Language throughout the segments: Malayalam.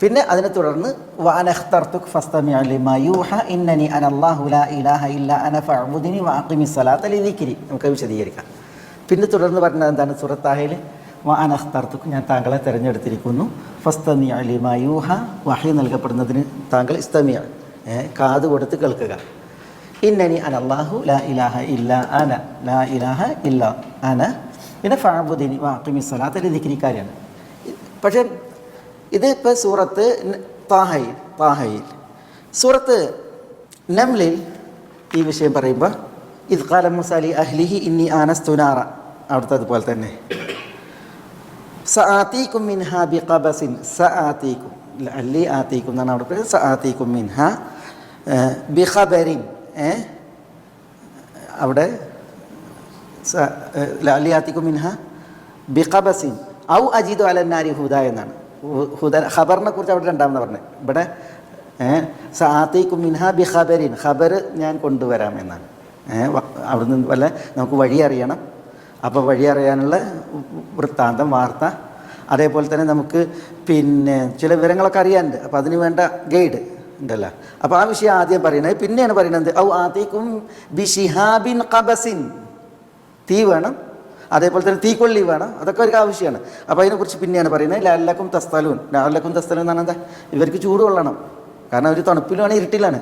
പിന്നെ അതിനെ തുടർന്ന് ഇന്നനി അനല്ലാഹു ലാ ഇലാഹ ഇല്ല അന ഫഅബുദിനി നമുക്ക് വിശദീകരിക്കാം. പിന്നെ തുടർന്ന് പറഞ്ഞത് എന്താണ് സുറത്താഹയിൽ വാനഖ്തർത്തുക് ഞാൻ താങ്കളെ തിരഞ്ഞെടുത്തിരിക്കുന്നു. ഫസ്തമി ലിമാ യൂഹ വഹി നൽകപ്പെടുന്നതിന് താങ്കൾ ഇസ്തമിയ കാത് കൊടുത്ത് കേൾക്കുക. ഇന്നനി അനല്ലാഹു ലാ ഇലാഹ ഇല്ല അന ലാ ഇലാഹ ഇല്ല അന പിന്നെ ഫാബുദ്ദീൻ വഅഖിമി സ്വലാത്ത ലിദിക്രി കാര്യമാണ് പക്ഷേ ഇത് ഇപ്പോൾ സൂറത്ത് താഹയിൽ താഹയിൽ. സൂറത്ത് നംലിൽ ഈ വിഷയം പറയുമ്പോൾ ഇത് കാലം മുസാലി അഹ്ലിഹി ഇന്നി ആനസ്തുനാറ അവിടുത്തെ അതുപോലെ തന്നെ. സആതീക്കും മിൻഹ ബി കബസിൻ സആതീക്കും അല്ലി ആതീക്കും എന്നാണ് അവിടെ പറയുന്നത്. സആതീക്കും മിൻഹ ബി ഖബരിൻ അവിടെ ലഅല്ലി ആതിക്കും മിൻഹ ബി കബസിൻ ഔ അജീദു അലന്നാരി ഹുദ എന്നാണ്. ഹു- ഹുദ ഖബറിനെ കുറിച്ച് അവിടെ രണ്ടാമെന്ന് പറഞ്ഞത് ഇവിടെ ഏഹ്, സആതീക്കും മിൻഹ ബി ഖബരിൻ ഖബർ ഞാൻ കൊണ്ടുവരാം എന്നാണ്. ഏഹ്, നിന്ന് വല്ല നമുക്ക് വഴി അറിയണം. അപ്പോൾ വഴി അറിയാനുള്ള വൃത്താന്തം വാർത്ത. അതേപോലെ തന്നെ നമുക്ക് പിന്നെ ചില വിവരങ്ങളൊക്കെ അറിയാനുണ്ട്. അപ്പോൾ അതിന് വേണ്ട ഗൈഡ് ഉണ്ടല്ലോ. അപ്പോൾ ആ വിഷയം ആദ്യം പറയുന്നത് പിന്നെയാണ് പറയുന്നത് ഔ ആത്തേക്കും ബി ഷിഹാബിൻ ഖബസിൻ. തീ വേണം. അതേപോലെ തന്നെ തീക്കൊള്ളി വേണം. അതൊക്കെ അവർക്ക് ആവശ്യമാണ്. അപ്പോൾ അതിനെക്കുറിച്ച് പിന്നെയാണ് പറയുന്നത്. ലാലക്കും തസ്തലൂൻ. ലാലക്കും തസ്തലൂൻ എന്ന് പറഞ്ഞാൽ എന്താ? ഇവർക്ക് ചൂട് കൊള്ളണം. കാരണം അവർ തണുപ്പിലാണ് ഇരുട്ടിലാണ്.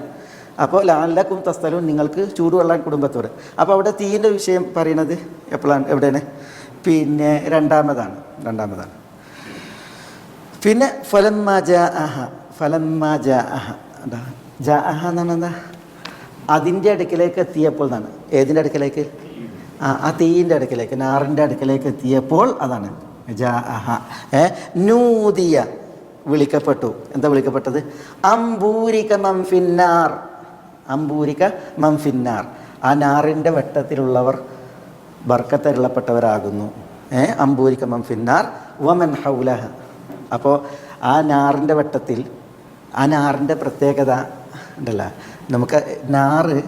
അപ്പോൾ ലാലക്കും തസ്തലൂൻ നിങ്ങൾക്ക് ചൂട് കൊള്ളാൻ കുടുംബത്തോട്. അപ്പോൾ അവിടെ തീയിന്റെ വിഷയം പറയുന്നത് എപ്പോഴാണ്? എവിടെയാണ്? പിന്നെ രണ്ടാമതാണ്. രണ്ടാമതാണ്. പിന്നെ ഫലമ്മ ജ അഹ. ഫലമ്മ ജ അഹ. എന്താ? ജ അഹ എന്നാണ് എന്താ? അതിന്റെ അടുക്കിലേക്ക് എത്തിയപ്പോൾ എന്നാണ്? ഏതിന്റെ അടുക്കിലേക്ക്? ആ തീയിന്റെ അടുക്കിലേക്ക് നാറിന്റെ അടുക്കിലേക്ക് എത്തിയപ്പോൾ അതാണ്. അഹ. ഏ നൂതിയ വിളിക്കപ്പെട്ടു. എന്താ വിളിക്കപ്പെട്ടത്? അംബൂരിക മംഫിന്നാർ. അംബൂരിക മംഫിന്നാർ. ആ നാറിന്റെ വെട്ടത്തിലുള്ളവർ ബർക്കത്തരുള്ളപ്പെട്ടവരാകുന്നു ഏ അംബൂരിക മംഫിന്നാർ. വമൻ ഹൗലഹ. അപ്പോൾ ആ നാറിന്റെ വെട്ടത്തിൽ ആ നാറിന്റെ പ്രത്യേകത ഉണ്ടല്ല. നമുക്ക് നാറ്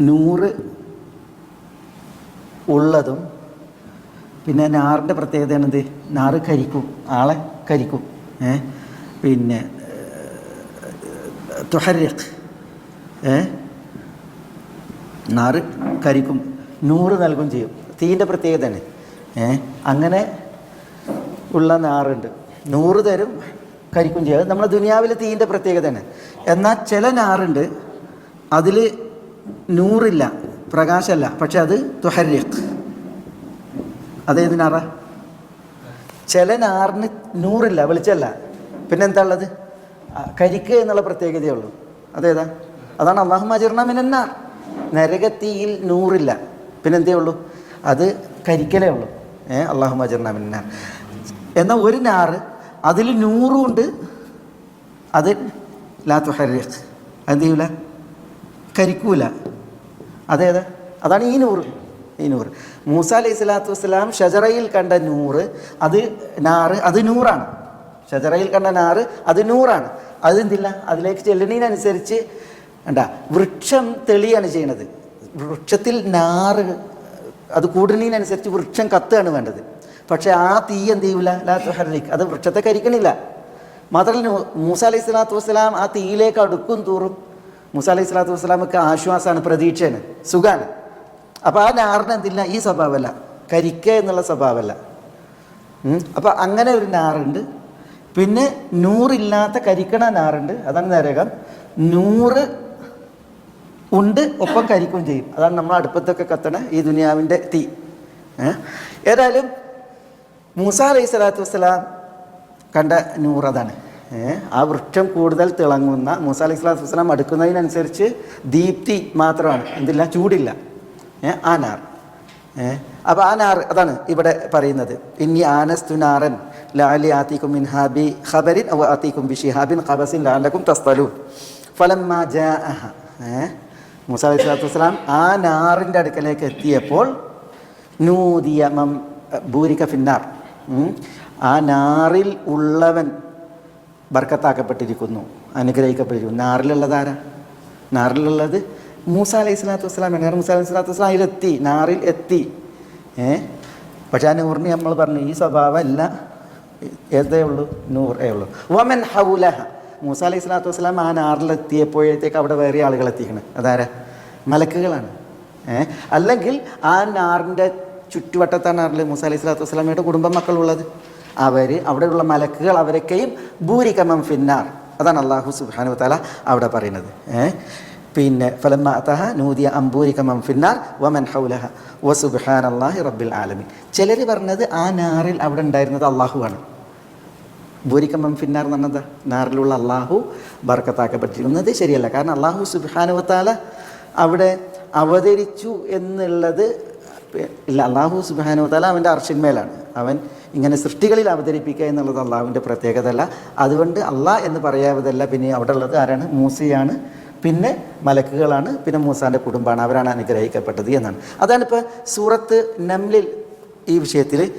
നൂറ് ഉള്ളതും പിന്നെ നാറിന്റെ പ്രത്യേകത എന്ത് നാറ് കരിക്കും ആളെ കരിക്കും. ഏ? പിന്നെ തുഹരിഖ്. ഏ? നാറ് കരിക്കും നൂറ് നൽകും ചെയ്യും. തീന്റെ പ്രത്യേകതയാണ് ഏ? അങ്ങനെ ഉള്ള നാറുണ്ട്. നൂറ് തരും കരിക്കും ചെയ്യും. അത് നമ്മുടെ ദുനിയാവിലെ തീന്റെ പ്രത്യേകതയാണ് എന്നാൽ ചില നാറുണ്ട് അതിൽ നൂറില്ല. പ്രകാശമല്ല പക്ഷെ അത് തുഹരിഖ്. അതേത് നാറ ചില നാറിന് നൂറില്ല വെളിച്ചല്ല പിന്നെ എന്താ ഉള്ളത് കരിക്ക് എന്നുള്ള പ്രത്യേകതയേ ഉള്ളൂ അതേതാ? അതാണ് അള്ളാഹു മജിർണമിനാർ നരകത്തിയിൽ നൂറില്ല. പിന്നെ എന്തേ ഉള്ളൂ അത് കരിക്കലേ ഉള്ളൂ. ഏ അള്ളാഹു മജിർണമിനാർ എന്നാൽ ഒരു നാറ് അതിൽ നൂറും ഉണ്ട് അത് ലാ തുഹരിഖ്. എന്ത് ചെയ്യൂല കരിക്കൂല. അതേതാ അതാണ് ഈ നൂറ്. ഈ നൂറ്. മൂസ അലൈഹി സ്വലാത്തു വസ്സലാം ഷജറയിൽ കണ്ട നൂറ് അത് നാറ് അത് നൂറാണ്. ഷജറയിൽ കണ്ട നാറ് അത് നൂറാണ്. അതെന്തില്ല? അതിലേക്ക് ചെല്ലണീനനുസരിച്ച് എന്താ? വൃക്ഷം തെളിയാണ് ചെയ്യണത്. വൃക്ഷത്തിൽ നാറ് അത് കൂടുന്നതിനനുസരിച്ച് വൃക്ഷം കത്തുകയാണ് വേണ്ടത്. പക്ഷേ ആ തീ എന്ത് ചെയ്യൂല? ലാ ഹർലിക്ക് അത് വൃക്ഷത്തെ കരിക്കണില്ല. മാത്രമല്ല മൂസ അലൈഹി സ്വലാത്തു വസ്സലാം ആ തീയിലേക്ക് അടുക്കും തോറും മൂസ അലൈഹി സ്വലാത്തു വസ്സലാമൊക്കെ ആശ്വാസമാണ് പ്രതീക്ഷയാണ് സുഖാണ്. അപ്പോൾ ആ നാറിന് എന്തില്ല? ഈ സ്വഭാവമല്ല കരിക്ക എന്നുള്ള സ്വഭാവമല്ല അപ്പോൾ അങ്ങനെ ഒരു നാറുണ്ട്. പിന്നെ നൂറില്ലാത്ത കരിക്കണ നാറുണ്ട്. അതാണ് നരകം. നൂറ് ഉണ്ട് ഒപ്പം കരിക്കും ചെയ്യും. അതാണ് നമ്മൾ അടുപ്പത്തൊക്കെ കത്തണ ഈ ദുനിയാവിന്റെ തീ. ഏതായാലും മൂസ അലൈഹി സ്വലാത്തു വസ്സലാം കണ്ട നൂറ് അതാണ്. ഏ? ആ വൃക്ഷം കൂടുതൽ തിളങ്ങുന്ന മൂസ അലൈഹി സ്വലാത്തു വസ്സലാം അടുക്കുന്നതിനനുസരിച്ച് ദീപ്തി മാത്രമാണ് എന്തില്ല ചൂടില്ല? ആനാർ? അപ്പോൾ ആനാർ അതാണ് ഇവിടെ പറയുന്നത് ഇനി ആനസ്തു നാറൻ ലാലി ആത്തിക്കും മിൻ ഖബരിൻ അവ ആത്തിക്കും ബി ഷിഹാബിൻ ഖബസിൻ ലാലക്കും തസ്തലൂൻ ഫലം? മൂസ അലൈഹി സ്വലാത്തു വസ്സലാം ആ നാറിന്റെ അടുക്കലേക്ക് എത്തിയപ്പോൾ നൂതിയ മം ഭൂരിക ഫിന്നാർ ആ നാറിൽ ഉള്ളവൻ ബർക്കത്താക്കപ്പെട്ടിരിക്കുന്നു അനുഗ്രഹിക്കപ്പെട്ടിരിക്കുന്നു. നാറിലുള്ളതാരാ നാറിലുള്ളത് മൂസ അലൈഹി സ്വലാത്തു വസ്സലാം എങ്ങനെ മൂസ അലൈഹി സ്വലാത്തു വസ്സലാം അതിലെത്തി നാറിൽ എത്തി. ഏ? പക്ഷേ ആ നൂറിന് നമ്മൾ പറഞ്ഞു ഈ സ്വഭാവമല്ല. ഏതേ ഉള്ളൂ? നൂറേ ഉള്ളൂ. വമൻ ഹൗലഹ. മൂസ അലൈഹി സ്വലാത്തു വസ്സലാം ആ നാറിലെത്തിയപ്പോഴത്തേക്ക് അവിടെ വേറെ ആളുകൾ എത്തിക്കണം. അതാരാ? മലക്കുകളാണ്. ഏ? അല്ലെങ്കിൽ ആ നാറിന്റെ ചുറ്റുവട്ടത്താണ് നാറിൽ മൂസ അലൈഹി സ്വലാത്തു വസ്സലാമയുടെ കുടുംബ മക്കളുള്ളത്. അവർ അവിടെയുള്ള മലക്കുകൾ അവരൊക്കെയും ഭൂരികമം ഫിന്നാർ. അതാണ് അള്ളാഹു സുബാനു തല അവിടെ പറയുന്നത്. പിന്നെ ഫലമ്മ അത്തഹ നൂതിയ അംബൂരികമം ഫിന്നാർ വമൻ ഹൗലഹ വ സുബാൻ അള്ളാഹി റബ്ബിൽ ആലമീൻ. ചിലർ പറഞ്ഞത് ആ നാറിൽ അവിടെ ഉണ്ടായിരുന്നത് അള്ളാഹുവാണ് ഭൂരിക്കമ്പം ഫിന്നാർ എന്ന് പറഞ്ഞത് നാറിലുള്ള അള്ളാഹു ബർക്കത്താക്കപ്പെട്ടിരിക്കുന്നത് ശരിയല്ല. കാരണം അള്ളാഹു സുബാനുവത്താല അവിടെ അവതരിച്ചു എന്നുള്ളത് ഇല്ല അള്ളാഹു സുബാനുവത്താല അവന്റെ അർഷിന്മേലാണ് അവൻ ഇങ്ങനെ സൃഷ്ടികളിൽ അവതരിപ്പിക്കുക എന്നുള്ളത് അള്ളാഹുവിന്റെ പ്രത്യേകത അല്ല അതുകൊണ്ട് അള്ളാഹ് എന്ന് പറയാവതല്ല പിന്നെ അവിടെ ഉള്ളത് ആരാണ്? മൂസയാണ്. പിന്നെ മലക്കുകളാണ്. പിന്നെ മൂസാന്റെ കുടുംബമാണ്. അവരാണ് അനുഗ്രഹിക്കപ്പെട്ടത് എന്നാണ്. അതാണിപ്പോൾ സൂറത്ത് നംലിൽ ഈ വിഷയത്തിൽ